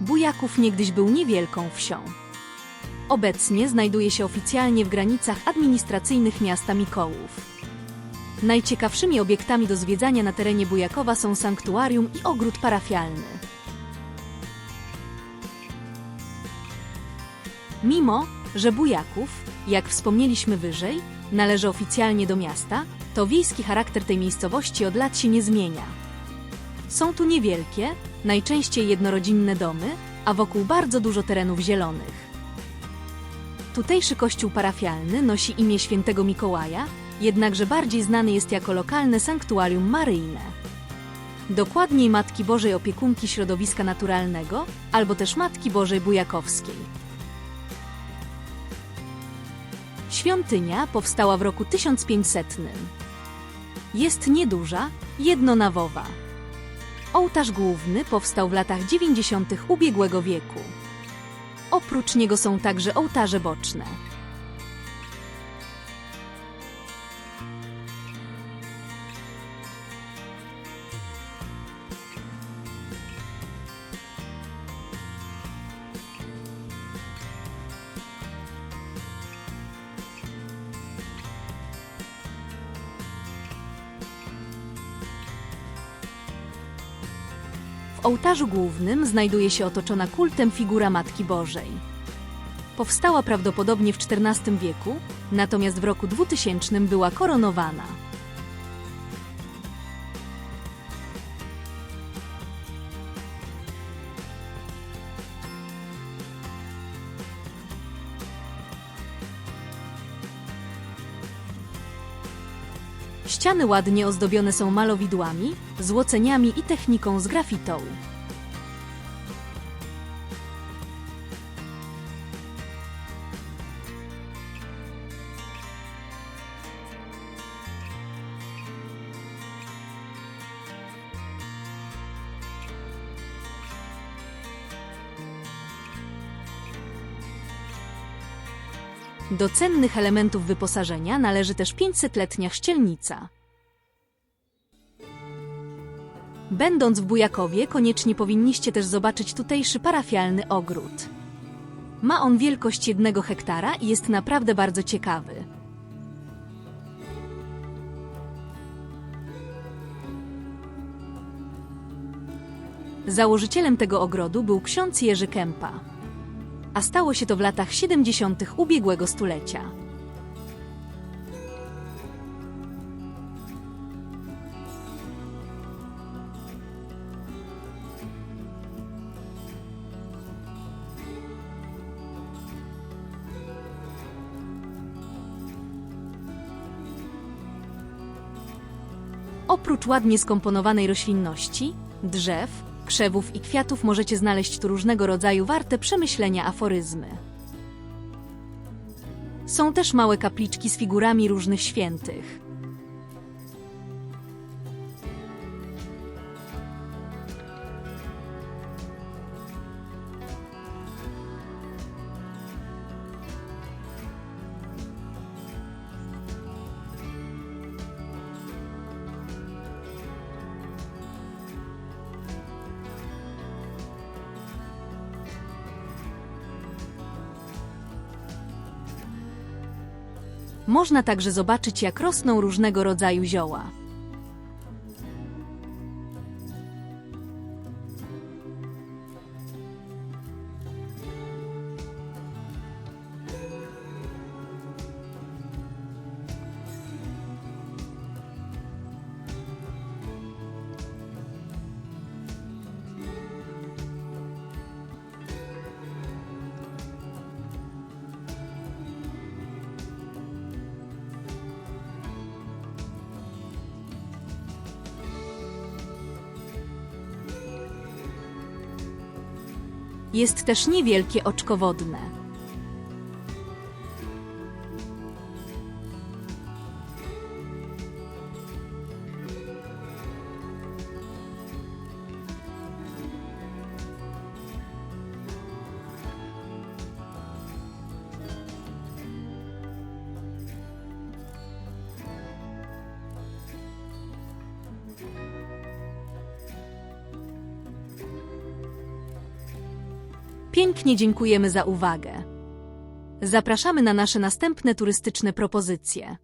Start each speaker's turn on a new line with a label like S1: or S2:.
S1: Bujaków niegdyś był niewielką wsią. Obecnie znajduje się oficjalnie w granicach administracyjnych miasta Mikołów. Najciekawszymi obiektami do zwiedzania na terenie Bujakowa są sanktuarium i ogród parafialny. Mimo, że Bujaków, jak wspomnieliśmy wyżej, należy oficjalnie do miasta, to wiejski charakter tej miejscowości od lat się nie zmienia. Są tu niewielkie, najczęściej jednorodzinne domy, a wokół bardzo dużo terenów zielonych. Tutejszy kościół parafialny nosi imię świętego Mikołaja, jednakże bardziej znany jest jako lokalne sanktuarium maryjne. Dokładniej Matki Bożej Opiekunki Środowiska Naturalnego, albo też Matki Bożej Bujakowskiej. Świątynia powstała w roku 1500. Jest nieduża, jednonawowa. Ołtarz główny powstał w latach 90. ubiegłego wieku. Oprócz niego są także ołtarze boczne. W ołtarzu głównym znajduje się otoczona kultem figura Matki Bożej. Powstała prawdopodobnie w XIV wieku, natomiast w roku 2000 była koronowana. Ściany ładnie ozdobione są malowidłami, złoceniami i techniką z grafitą. Do cennych elementów wyposażenia należy też 500-letnia chrzcielnica. Będąc w Bujakowie, koniecznie powinniście też zobaczyć tutejszy parafialny ogród. Ma on wielkość jednego hektara i jest naprawdę bardzo ciekawy. Założycielem tego ogrodu był ksiądz Jerzy Kępa a stało się to w latach 70. ubiegłego stulecia. Oprócz ładnie skomponowanej roślinności, drzew, krzewów i kwiatów możecie znaleźć tu różnego rodzaju warte przemyślenia aforyzmy. Są też małe kapliczki z figurami różnych świętych. Można także zobaczyć, jak rosną różnego rodzaju zioła. Jest też niewielkie oczko wodne. Pięknie dziękujemy za uwagę. Zapraszamy na nasze następne turystyczne propozycje.